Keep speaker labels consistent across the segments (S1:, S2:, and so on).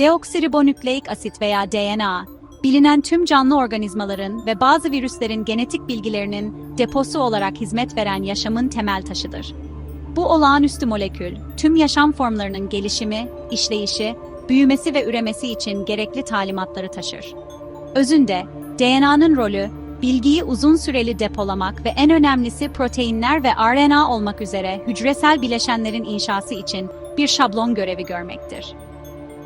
S1: Deoksiribonükleik asit veya DNA, bilinen tüm canlı organizmaların ve bazı virüslerin genetik bilgilerinin deposu olarak hizmet veren yaşamın temel taşıdır. Bu olağanüstü molekül, tüm yaşam formlarının gelişimi, işleyişi, büyümesi ve üremesi için gerekli talimatları taşır. Özünde, DNA'nın rolü, bilgiyi uzun süreli depolamak ve en önemlisi proteinler ve RNA olmak üzere hücresel bileşenlerin inşası için bir şablon görevi görmektir.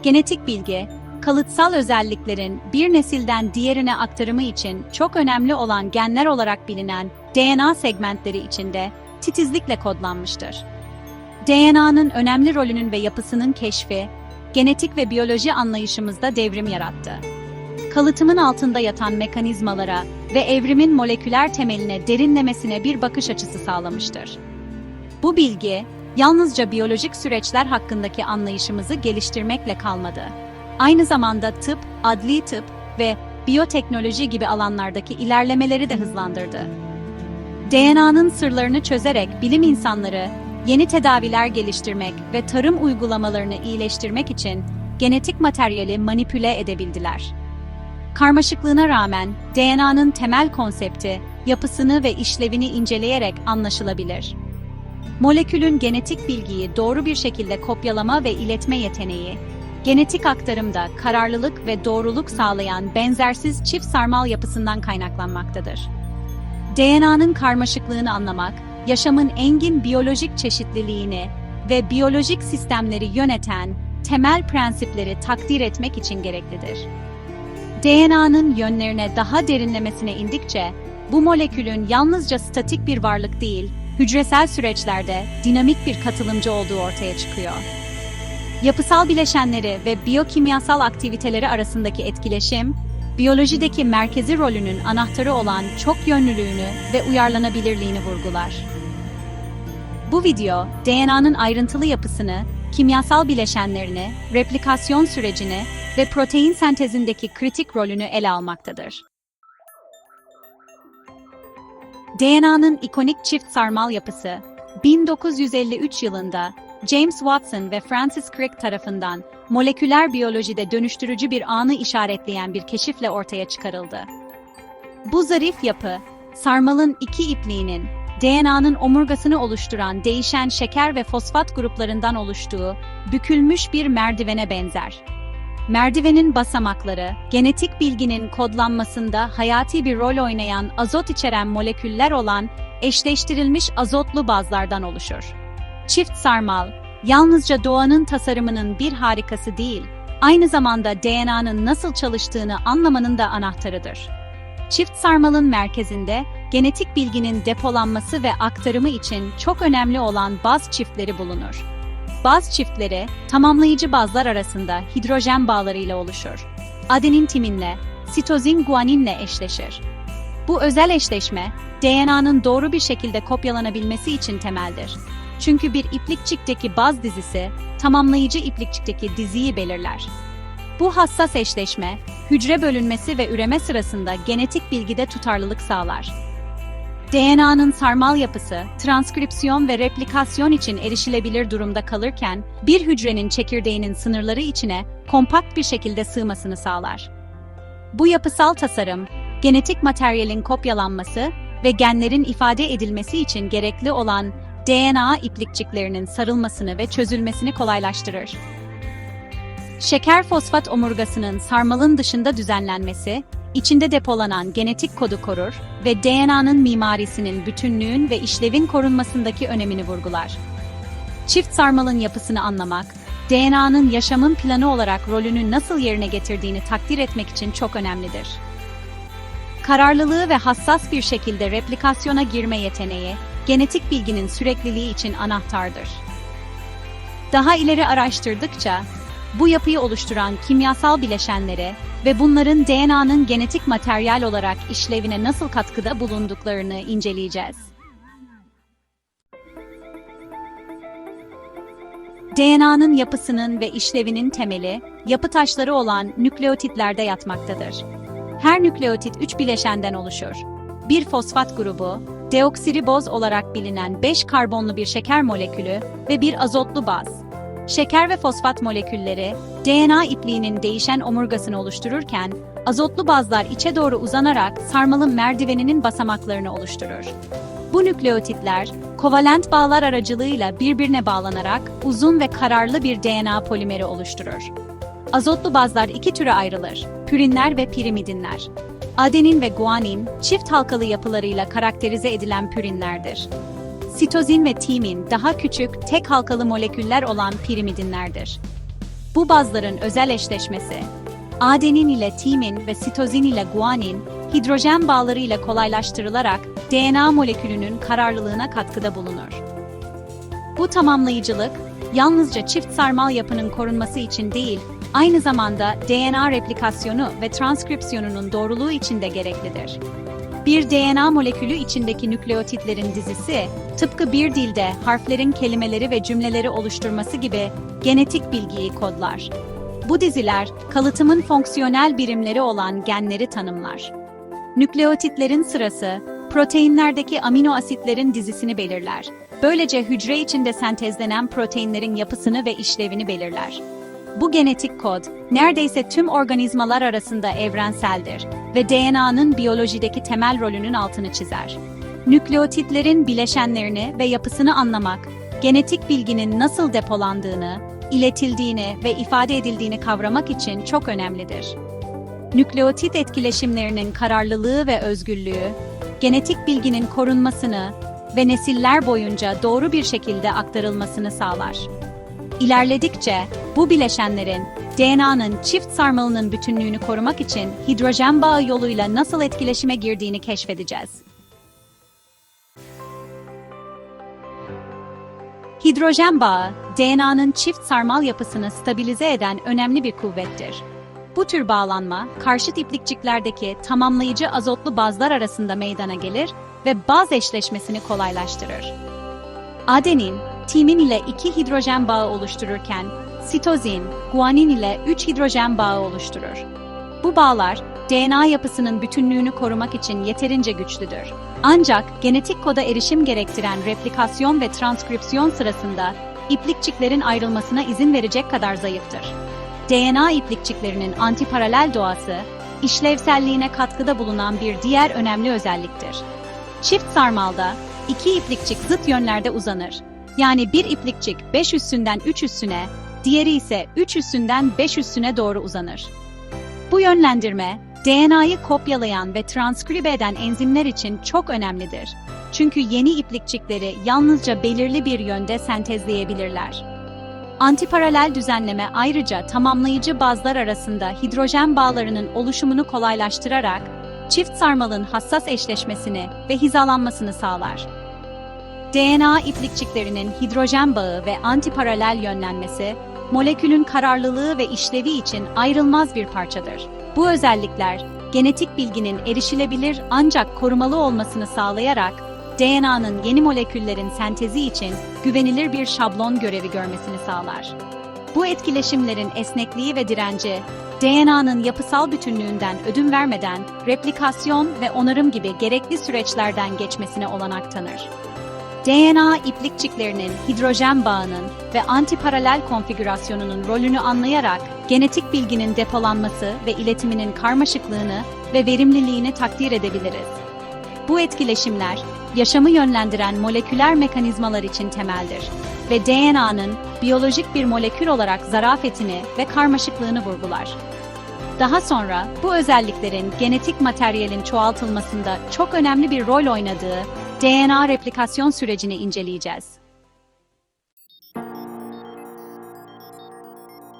S1: Genetik bilgi, kalıtsal özelliklerin bir nesilden diğerine aktarımı için çok önemli olan genler olarak bilinen DNA segmentleri içinde titizlikle kodlanmıştır. DNA'nın önemli rolünün ve yapısının keşfi, genetik ve biyoloji anlayışımızda devrim yarattı. Kalıtımın altında yatan mekanizmalara ve evrimin moleküler temeline derinlemesine bir bakış açısı sağlamıştır. Bu bilgi, yalnızca biyolojik süreçler hakkındaki anlayışımızı geliştirmekle kalmadı. Aynı zamanda tıp, adli tıp ve biyoteknoloji gibi alanlardaki ilerlemeleri de hızlandırdı. DNA'nın sırlarını çözerek bilim insanları yeni tedaviler geliştirmek ve tarım uygulamalarını iyileştirmek için genetik materyali manipüle edebildiler. Karmaşıklığına rağmen DNA'nın temel konsepti, yapısını ve işlevini inceleyerek anlaşılabilir. Molekülün genetik bilgiyi doğru bir şekilde kopyalama ve iletme yeteneği, genetik aktarımda kararlılık ve doğruluk sağlayan benzersiz çift sarmal yapısından kaynaklanmaktadır. DNA'nın karmaşıklığını anlamak, yaşamın engin biyolojik çeşitliliğini ve biyolojik sistemleri yöneten temel prensipleri takdir etmek için gereklidir. DNA'nın yönlerine daha derinlemesine indikçe, bu molekülün yalnızca statik bir varlık değil, hücresel süreçlerde dinamik bir katılımcı olduğu ortaya çıkıyor. Yapısal bileşenleri ve biyokimyasal aktiviteleri arasındaki etkileşim, biyolojideki merkezi rolünün anahtarı olan çok yönlülüğünü ve uyarlanabilirliğini vurgular. Bu video, DNA'nın ayrıntılı yapısını, kimyasal bileşenlerini, replikasyon sürecini ve protein sentezindeki kritik rolünü ele almaktadır. DNA'nın ikonik çift sarmal yapısı, 1953 yılında James Watson ve Francis Crick tarafından moleküler biyolojide dönüştürücü bir anı işaretleyen bir keşifle ortaya çıkarıldı. Bu zarif yapı, sarmalın iki ipliğinin DNA'nın omurgasını oluşturan değişen şeker ve fosfat gruplarından oluştuğu bükülmüş bir merdivene benzer. Merdivenin basamakları, genetik bilginin kodlanmasında hayati bir rol oynayan azot içeren moleküller olan eşleştirilmiş azotlu bazlardan oluşur. Çift sarmal, yalnızca doğanın tasarımının bir harikası değil, aynı zamanda DNA'nın nasıl çalıştığını anlamanın da anahtarıdır. Çift sarmalın merkezinde genetik bilginin depolanması ve aktarımı için çok önemli olan baz çiftleri bulunur. Baz çiftleri, tamamlayıcı bazlar arasında hidrojen bağlarıyla oluşur. Adenin timinle, sitozin guaninle eşleşir. Bu özel eşleşme, DNA'nın doğru bir şekilde kopyalanabilmesi için temeldir. Çünkü bir iplikçikteki baz dizisi, tamamlayıcı iplikçikteki diziyi belirler. Bu hassas eşleşme, hücre bölünmesi ve üreme sırasında genetik bilgide tutarlılık sağlar. DNA'nın sarmal yapısı, transkripsiyon ve replikasyon için erişilebilir durumda kalırken, bir hücrenin çekirdeğinin sınırları içine kompakt bir şekilde sığmasını sağlar. Bu yapısal tasarım, genetik materyalin kopyalanması ve genlerin ifade edilmesi için gerekli olan DNA iplikçiklerinin sarılmasını ve çözülmesini kolaylaştırır. Şeker fosfat omurgasının sarmalın dışında düzenlenmesi, içinde depolanan genetik kodu korur ve DNA'nın mimarisinin bütünlüğün ve işlevin korunmasındaki önemini vurgular. Çift sarmalın yapısını anlamak, DNA'nın yaşamın planı olarak rolünü nasıl yerine getirdiğini takdir etmek için çok önemlidir. Kararlılığı ve hassas bir şekilde replikasyona girme yeteneği, genetik bilginin sürekliliği için anahtardır. Daha ileri araştırdıkça, bu yapıyı oluşturan kimyasal bileşenleri ve bunların DNA'nın genetik materyal olarak işlevine nasıl katkıda bulunduklarını inceleyeceğiz. DNA'nın yapısının ve işlevinin temeli, yapı taşları olan nükleotitlerde yatmaktadır. Her nükleotit 3 bileşenden oluşur. Bir fosfat grubu, deoksiriboz olarak bilinen 5 karbonlu bir şeker molekülü ve bir azotlu baz. Şeker ve fosfat molekülleri DNA ipliğinin değişen omurgasını oluştururken, azotlu bazlar içe doğru uzanarak sarmalın merdiveninin basamaklarını oluşturur. Bu nükleotitler, kovalent bağlar aracılığıyla birbirine bağlanarak uzun ve kararlı bir DNA polimeri oluşturur. Azotlu bazlar iki türe ayrılır, pürinler ve pirimidinler. Adenin ve guanin, çift halkalı yapılarıyla karakterize edilen pürinlerdir. Sitozin ve timin daha küçük, tek halkalı moleküller olan pirimidinlerdir. Bu bazların özel eşleşmesi, adenin ile timin ve sitozin ile guanin, hidrojen bağları ile kolaylaştırılarak DNA molekülünün kararlılığına katkıda bulunur. Bu tamamlayıcılık, yalnızca çift sarmal yapının korunması için değil, aynı zamanda DNA replikasyonu ve transkripsiyonunun doğruluğu için de gereklidir. Bir DNA molekülü içindeki nükleotitlerin dizisi, tıpkı bir dilde harflerin kelimeleri ve cümleleri oluşturması gibi genetik bilgiyi kodlar. Bu diziler, kalıtımın fonksiyonel birimleri olan genleri tanımlar. Nükleotitlerin sırası, proteinlerdeki amino asitlerin dizisini belirler. Böylece hücre içinde sentezlenen proteinlerin yapısını ve işlevini belirler. Bu genetik kod, neredeyse tüm organizmalar arasında evrenseldir ve DNA'nın biyolojideki temel rolünün altını çizer. Nükleotitlerin bileşenlerini ve yapısını anlamak, genetik bilginin nasıl depolandığını, iletildiğini ve ifade edildiğini kavramak için çok önemlidir. Nükleotit etkileşimlerinin kararlılığı ve özgürlüğü, genetik bilginin korunmasını ve nesiller boyunca doğru bir şekilde aktarılmasını sağlar. İlerledikçe bu bileşenlerin DNA'nın çift sarmalının bütünlüğünü korumak için hidrojen bağı yoluyla nasıl etkileşime girdiğini keşfedeceğiz. Hidrojen bağı, DNA'nın çift sarmal yapısını stabilize eden önemli bir kuvvettir. Bu tür bağlanma, karşıt iplikçiklerdeki tamamlayıcı azotlu bazlar arasında meydana gelir ve baz eşleşmesini kolaylaştırır. Adenin, timin ile iki hidrojen bağı oluştururken, sitozin, guanin ile üç hidrojen bağı oluşturur. Bu bağlar, DNA yapısının bütünlüğünü korumak için yeterince güçlüdür. Ancak genetik koda erişim gerektiren replikasyon ve transkripsiyon sırasında iplikçiklerin ayrılmasına izin verecek kadar zayıftır. DNA iplikçiklerinin antiparalel doğası, işlevselliğine katkıda bulunan bir diğer önemli özelliktir. Çift sarmalda iki iplikçik zıt yönlerde uzanır. Yani bir iplikçik 5 üssünden 3 üssüne, diğeri ise 3 üssünden 5 üssüne doğru uzanır. Bu yönlendirme, DNA'yı kopyalayan ve transkribe eden enzimler için çok önemlidir. Çünkü yeni iplikçikleri yalnızca belirli bir yönde sentezleyebilirler. Antiparalel düzenleme ayrıca tamamlayıcı bazlar arasında hidrojen bağlarının oluşumunu kolaylaştırarak çift sarmalın hassas eşleşmesini ve hizalanmasını sağlar. DNA iplikçiklerinin hidrojen bağı ve antiparalel yönlenmesi, molekülün kararlılığı ve işlevi için ayrılmaz bir parçadır. Bu özellikler, genetik bilginin erişilebilir ancak korumalı olmasını sağlayarak, DNA'nın yeni moleküllerin sentezi için güvenilir bir şablon görevi görmesini sağlar. Bu etkileşimlerin esnekliği ve direnci, DNA'nın yapısal bütünlüğünden ödün vermeden replikasyon ve onarım gibi gerekli süreçlerden geçmesine olanak tanır. DNA iplikçiklerinin hidrojen bağının ve antiparalel konfigürasyonunun rolünü anlayarak genetik bilginin depolanması ve iletiminin karmaşıklığını ve verimliliğini takdir edebiliriz. Bu etkileşimler, yaşamı yönlendiren moleküler mekanizmalar için temeldir ve DNA'nın biyolojik bir molekül olarak zarafetini ve karmaşıklığını vurgular. Daha sonra bu özelliklerin genetik materyalin çoğaltılmasında çok önemli bir rol oynadığı DNA replikasyon sürecini inceleyeceğiz.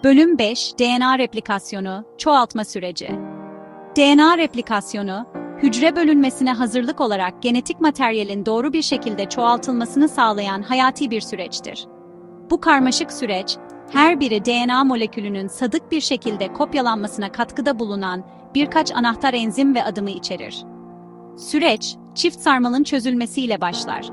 S1: Bölüm 5 DNA replikasyonu, çoğaltma süreci. DNA replikasyonu, hücre bölünmesine hazırlık olarak genetik materyalin doğru bir şekilde çoğaltılmasını sağlayan hayati bir süreçtir. Bu karmaşık süreç, her biri DNA molekülünün sadık bir şekilde kopyalanmasına katkıda bulunan birkaç anahtar enzim ve adımı içerir. Süreç, çift sarmalın çözülmesiyle başlar.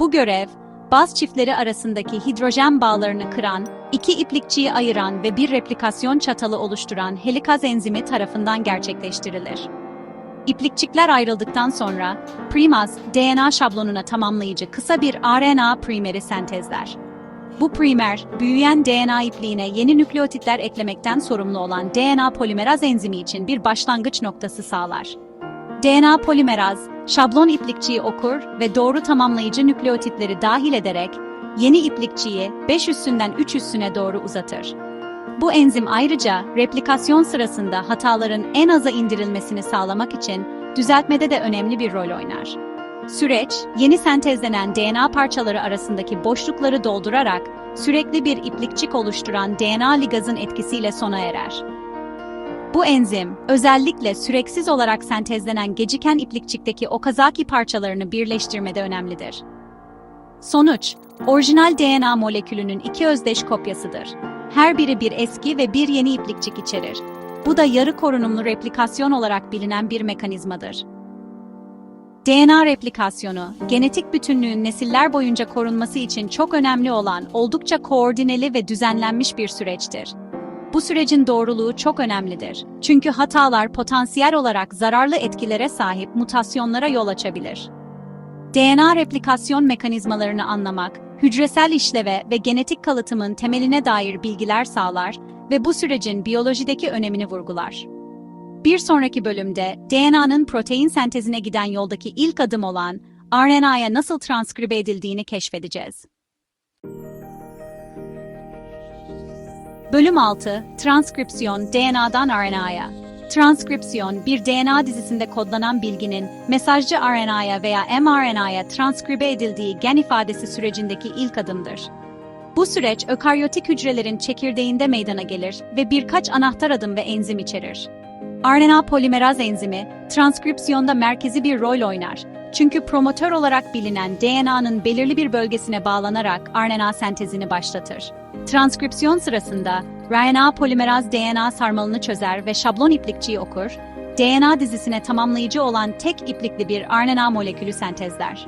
S1: Bu görev, baz çiftleri arasındaki hidrojen bağlarını kıran, iki iplikçiyi ayıran ve bir replikasyon çatalı oluşturan helikaz enzimi tarafından gerçekleştirilir. İplikçikler ayrıldıktan sonra, primaz, DNA şablonuna tamamlayıcı kısa bir RNA primeri sentezler. Bu primer, büyüyen DNA ipliğine yeni nükleotitler eklemekten sorumlu olan DNA polimeraz enzimi için bir başlangıç noktası sağlar. DNA polimeraz, şablon iplikçiyi okur ve doğru tamamlayıcı nükleotitleri dahil ederek yeni iplikçiyi 5 üssünden 3 üssüne doğru uzatır. Bu enzim ayrıca replikasyon sırasında hataların en aza indirilmesini sağlamak için düzeltmede de önemli bir rol oynar. Süreç, yeni sentezlenen DNA parçaları arasındaki boşlukları doldurarak sürekli bir iplikçik oluşturan DNA ligazın etkisiyle sona erer. Bu enzim, özellikle süreksiz olarak sentezlenen geciken iplikçikteki Okazaki parçalarını birleştirmede önemlidir. Sonuç, orijinal DNA molekülünün iki özdeş kopyasıdır. Her biri bir eski ve bir yeni iplikçik içerir. Bu da yarı korunumlu replikasyon olarak bilinen bir mekanizmadır. DNA replikasyonu, genetik bütünlüğün nesiller boyunca korunması için çok önemli olan oldukça koordineli ve düzenlenmiş bir süreçtir. Bu sürecin doğruluğu çok önemlidir. Çünkü hatalar potansiyel olarak zararlı etkilere sahip mutasyonlara yol açabilir. DNA replikasyon mekanizmalarını anlamak, hücresel işleve ve genetik kalıtımın temeline dair bilgiler sağlar ve bu sürecin biyolojideki önemini vurgular. Bir sonraki bölümde DNA'nın protein sentezine giden yoldaki ilk adım olan RNA'ya nasıl transkribe edildiğini keşfedeceğiz. Bölüm 6 Transkripsiyon DNA'dan RNA'ya Transkripsiyon, bir DNA dizisinde kodlanan bilginin mesajcı RNA'ya veya mRNA'ya transkribe edildiği gen ifadesi sürecindeki ilk adımdır. Bu süreç ökaryotik hücrelerin çekirdeğinde meydana gelir ve birkaç anahtar adım ve enzim içerir. RNA polimeraz enzimi, transkripsiyonda merkezi bir rol oynar. Çünkü promotör olarak bilinen DNA'nın belirli bir bölgesine bağlanarak RNA sentezini başlatır. Transkripsiyon sırasında RNA polimeraz DNA sarmalını çözer ve şablon iplikçiyi okur, DNA dizisine tamamlayıcı olan tek iplikli bir RNA molekülü sentezler.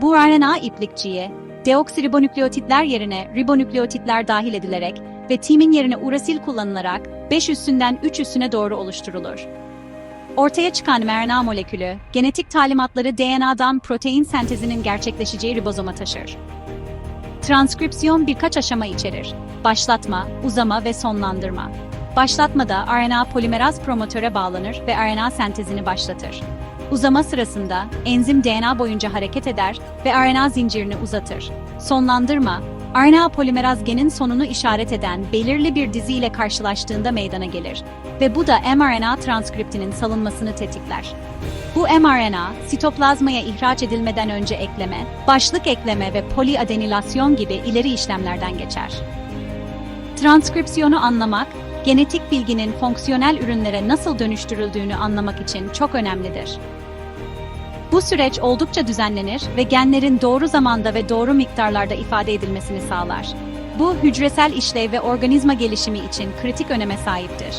S1: Bu RNA iplikçiye deoksiribonükleotitler yerine ribonükleotitler dahil edilerek ve timin yerine urasil kullanılarak 5 üssünden 3 üssüne doğru oluşturulur. Ortaya çıkan mRNA molekülü, genetik talimatları DNA'dan protein sentezinin gerçekleşeceği ribozoma taşır. Transkripsiyon birkaç aşama içerir. Başlatma, uzama ve sonlandırma. Başlatmada RNA polimeraz promotöre bağlanır ve RNA sentezini başlatır. Uzama sırasında enzim DNA boyunca hareket eder ve RNA zincirini uzatır. Sonlandırma, RNA polimeraz genin sonunu işaret eden belirli bir dizi ile karşılaştığında meydana gelir ve bu da mRNA transkriptinin salınmasını tetikler. Bu mRNA, sitoplazmaya ihraç edilmeden önce ekleme, başlık ekleme ve poliadenilasyon gibi ileri işlemlerden geçer. Transkripsiyonu anlamak, genetik bilginin fonksiyonel ürünlere nasıl dönüştürüldüğünü anlamak için çok önemlidir. Bu süreç oldukça düzenlenir ve genlerin doğru zamanda ve doğru miktarlarda ifade edilmesini sağlar. Bu hücresel işlev ve organizma gelişimi için kritik öneme sahiptir.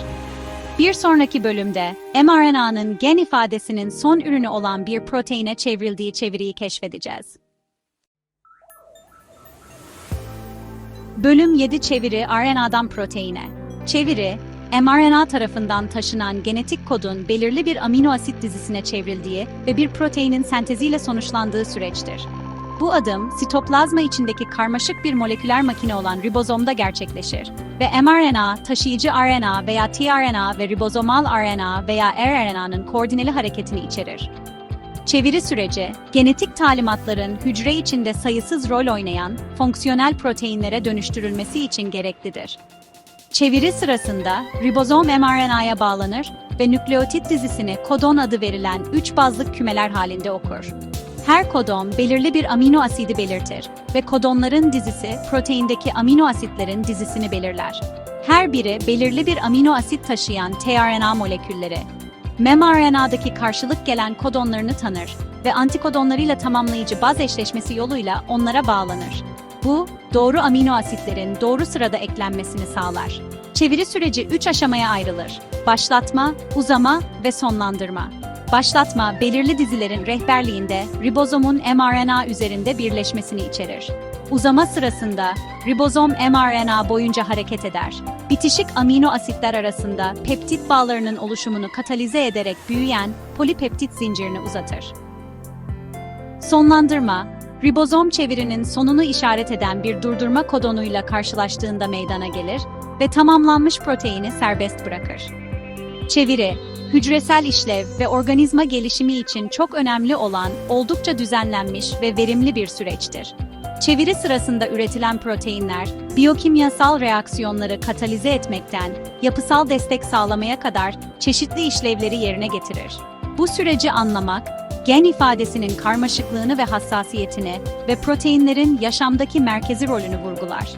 S1: Bir sonraki bölümde mRNA'nın gen ifadesinin son ürünü olan bir proteine çevrildiği çeviriyi keşfedeceğiz. Bölüm 7 Çeviri RNA'dan proteine. Çeviri, mRNA tarafından taşınan genetik kodun belirli bir amino asit dizisine çevrildiği ve bir proteinin senteziyle sonuçlandığı süreçtir. Bu adım, sitoplazma içindeki karmaşık bir moleküler makine olan ribozomda gerçekleşir ve mRNA, taşıyıcı RNA veya tRNA ve ribozomal RNA veya rRNA'nın koordineli hareketini içerir. Çeviri süreci, genetik talimatların hücre içinde sayısız rol oynayan fonksiyonel proteinlere dönüştürülmesi için gereklidir. Çeviri sırasında ribozom mRNA'ya bağlanır ve nükleotit dizisini kodon adı verilen üç bazlık kümeler halinde okur. Her kodon belirli bir amino asidi belirtir ve kodonların dizisi proteindeki amino asitlerin dizisini belirler. Her biri belirli bir amino asit taşıyan tRNA molekülleri. mRNA'daki karşılık gelen kodonlarını tanır ve antikodonlarıyla tamamlayıcı baz eşleşmesi yoluyla onlara bağlanır. Bu, doğru amino asitlerin doğru sırada eklenmesini sağlar. Çeviri süreci 3 aşamaya ayrılır. Başlatma, uzama ve sonlandırma. Başlatma, belirli dizilerin rehberliğinde ribozomun mRNA üzerinde birleşmesini içerir. Uzama sırasında ribozom mRNA boyunca hareket eder. Bitişik amino asitler arasında peptit bağlarının oluşumunu katalize ederek büyüyen polipeptit zincirini uzatır. Sonlandırma, ribozom çevirinin sonunu işaret eden bir durdurma kodonuyla karşılaştığında meydana gelir ve tamamlanmış proteini serbest bırakır. Çeviri, hücresel işlev ve organizma gelişimi için çok önemli olan oldukça düzenlenmiş ve verimli bir süreçtir. Çeviri sırasında üretilen proteinler, biyokimyasal reaksiyonları katalize etmekten, yapısal destek sağlamaya kadar çeşitli işlevleri yerine getirir. Bu süreci anlamak, gen ifadesinin karmaşıklığını ve hassasiyetini ve proteinlerin yaşamdaki merkezi rolünü vurgular.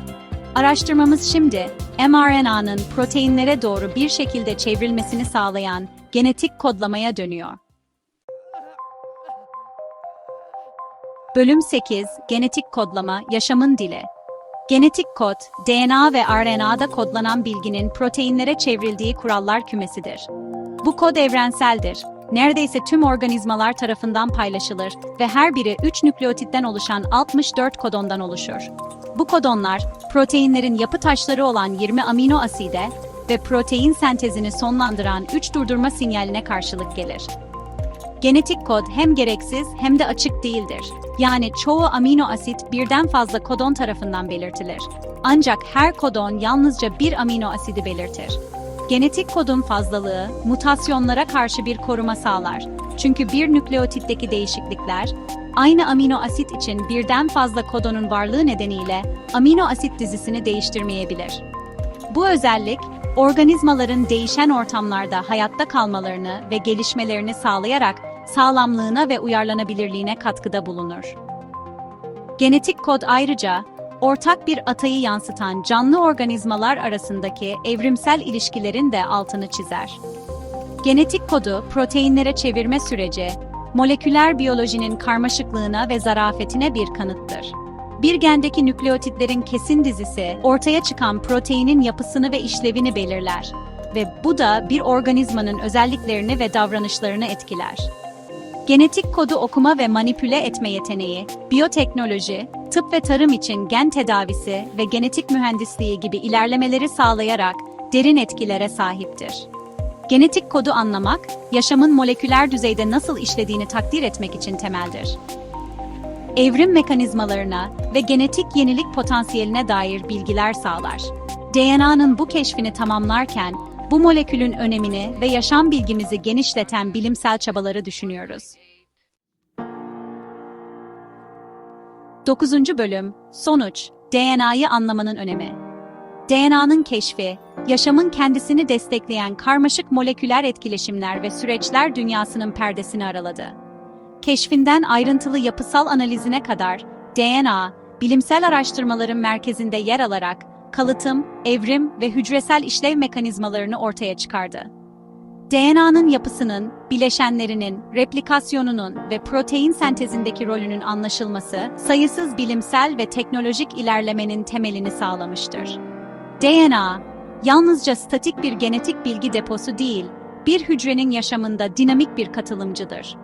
S1: Araştırmamız şimdi, mRNA'nın proteinlere doğru bir şekilde çevrilmesini sağlayan genetik kodlamaya dönüyor. Bölüm 8 Genetik kodlama, yaşamın dili. Genetik kod, DNA ve RNA'da kodlanan bilginin proteinlere çevrildiği kurallar kümesidir. Bu kod evrenseldir. Neredeyse tüm organizmalar tarafından paylaşılır ve her biri 3 nükleotitten oluşan 64 kodondan oluşur. Bu kodonlar, proteinlerin yapı taşları olan 20 amino aside ve protein sentezini sonlandıran 3 durdurma sinyaline karşılık gelir. Genetik kod hem gereksiz hem de açık değildir. Yani çoğu amino asit birden fazla kodon tarafından belirtilir. Ancak her kodon yalnızca bir amino asidi belirtir. Genetik kodun fazlalığı, mutasyonlara karşı bir koruma sağlar. Çünkü bir nükleotitteki değişiklikler, aynı amino asit için birden fazla kodonun varlığı nedeniyle amino asit dizisini değiştirmeyebilir. Bu özellik, organizmaların değişen ortamlarda hayatta kalmalarını ve gelişmelerini sağlayarak sağlamlığına ve uyarlanabilirliğine katkıda bulunur. Genetik kod ayrıca, ortak bir atayı yansıtan canlı organizmalar arasındaki evrimsel ilişkilerin de altını çizer. Genetik kodu proteinlere çevirme süreci, moleküler biyolojinin karmaşıklığına ve zarafetine bir kanıttır. Bir gendeki nükleotitlerin kesin dizisi, ortaya çıkan proteinin yapısını ve işlevini belirler ve bu da bir organizmanın özelliklerini ve davranışlarını etkiler. Genetik kodu okuma ve manipüle etme yeteneği, biyoteknoloji, tıp ve tarım için gen tedavisi ve genetik mühendisliği gibi ilerlemeleri sağlayarak derin etkilere sahiptir. Genetik kodu anlamak, yaşamın moleküler düzeyde nasıl işlediğini takdir etmek için temeldir. Evrim mekanizmalarına ve genetik yenilik potansiyeline dair bilgiler sağlar. DNA'nın bu keşfini tamamlarken, bu molekülün önemini ve yaşam bilgimizi genişleten bilimsel çabaları düşünüyoruz. 9. Bölüm Sonuç DNA'yı anlamanın önemi. DNA'nın keşfi, yaşamın kendisini destekleyen karmaşık moleküler etkileşimler ve süreçler dünyasının perdesini araladı. Keşfinden ayrıntılı yapısal analizine kadar DNA, bilimsel araştırmaların merkezinde yer alarak kalıtım, evrim ve hücresel işlev mekanizmalarını ortaya çıkardı. DNA'nın yapısının, bileşenlerinin, replikasyonunun ve protein sentezindeki rolünün anlaşılması, sayısız bilimsel ve teknolojik ilerlemenin temelini sağlamıştır. DNA, yalnızca statik bir genetik bilgi deposu değil, bir hücrenin yaşamında dinamik bir katılımcıdır.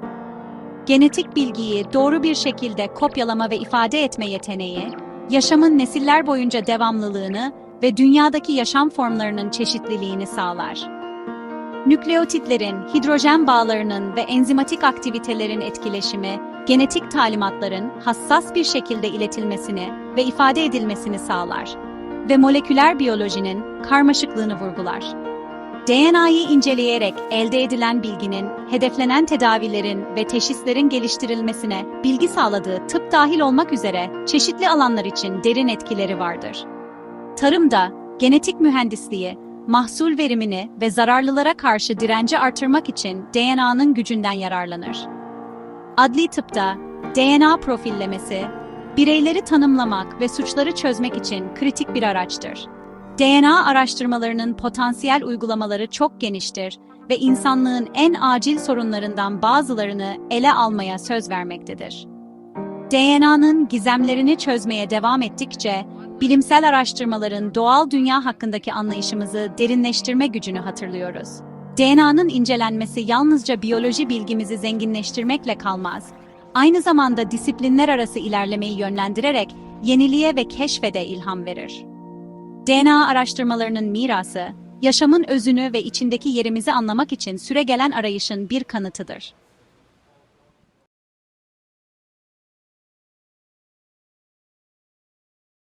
S1: Genetik bilgiyi doğru bir şekilde kopyalama ve ifade etme yeteneği, yaşamın nesiller boyunca devamlılığını ve dünyadaki yaşam formlarının çeşitliliğini sağlar. Nükleotitlerin, hidrojen bağlarının ve enzimatik aktivitelerin etkileşimi, genetik talimatların hassas bir şekilde iletilmesini ve ifade edilmesini sağlar ve moleküler biyolojinin karmaşıklığını vurgular. DNA'yı inceleyerek elde edilen bilginin, hedeflenen tedavilerin ve teşhislerin geliştirilmesine bilgi sağladığı tıp dahil olmak üzere çeşitli alanlar için derin etkileri vardır. Tarımda, genetik mühendisliği, mahsul verimini ve zararlılara karşı direnci artırmak için DNA'nın gücünden yararlanır. Adli tıpta, DNA profillemesi, bireyleri tanımlamak ve suçları çözmek için kritik bir araçtır. DNA araştırmalarının potansiyel uygulamaları çok geniştir ve insanlığın en acil sorunlarından bazılarını ele almaya söz vermektedir. DNA'nın gizemlerini çözmeye devam ettikçe, bilimsel araştırmaların doğal dünya hakkındaki anlayışımızı derinleştirme gücünü hatırlıyoruz. DNA'nın incelenmesi yalnızca biyoloji bilgimizi zenginleştirmekle kalmaz, aynı zamanda disiplinler arası ilerlemeyi yönlendirerek yeniliğe ve keşfe de ilham verir. DNA araştırmalarının mirası, yaşamın özünü ve içindeki yerimizi anlamak için süregelen arayışın bir kanıtıdır.